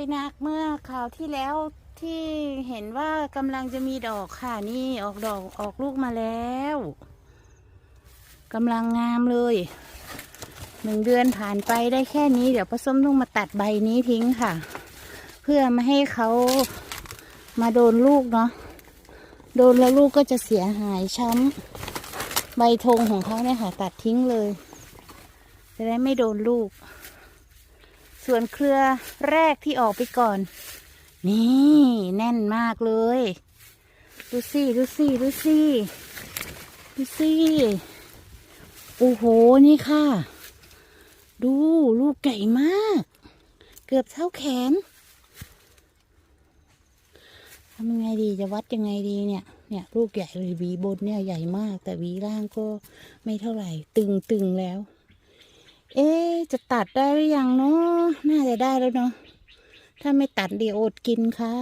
ยนักเมื่อคราวที่แล้วที่เห็นว่ากำลังจะมีดอกค่ะนี่ออกดอกออกลูกมาแล้วกำลังงามเลยหนึ่งเดือนผ่านไปได้แค่นี้เดี๋ยวปส้มต้องมาตัดใบนี้ทิ้งค่ะ เพื่อไม่ให้เขามาโดนลูกเนาะโดนแล้วลูกก็จะเสียหายช้ำใบธงของเขาเนี่ยค่ะ ตัดทิ้งเลย จะได้ไม่โดนลูก ส่วนเครือแรกที่ออกไปก่อน นี่แน่นมากเลย ดูสิดูสิดูสิดูสิโอ้โหนี่ค่ะ ดูลูกใหญ่มาก เกือบเท่าแขนทำยังไงดีจะวัดยังไงดีเนี่ยเนี่ยลูกใหญ่เลยหวีบนเนี่ยใหญ่มาก แต่หวีล่างก็ไม่เท่าไหร่ ตึงตึงแล้ว เอ๊จะตัดได้หรือยังเนาะน่าจะได้แล้วเนาะถ้าไม่ตัดเดี๋ยวอดกินค่ะ